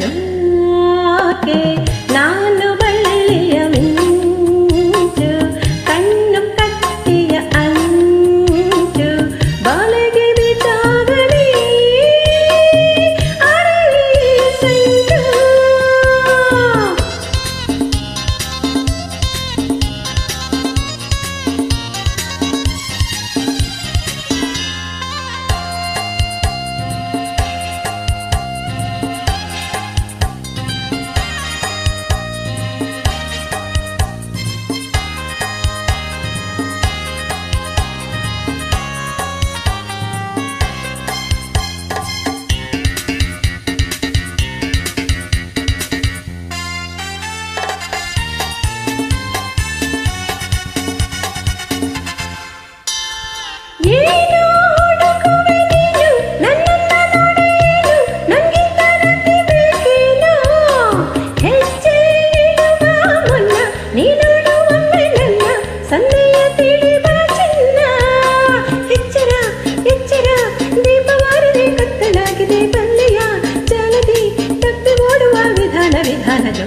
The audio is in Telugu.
నడుమాకే నాలుగు ಬಂದೆಯ ಚಲದಿ ತಪ್ಪಿ ಓಡುವ ವಿಧಾನ ವಿಧಾನದ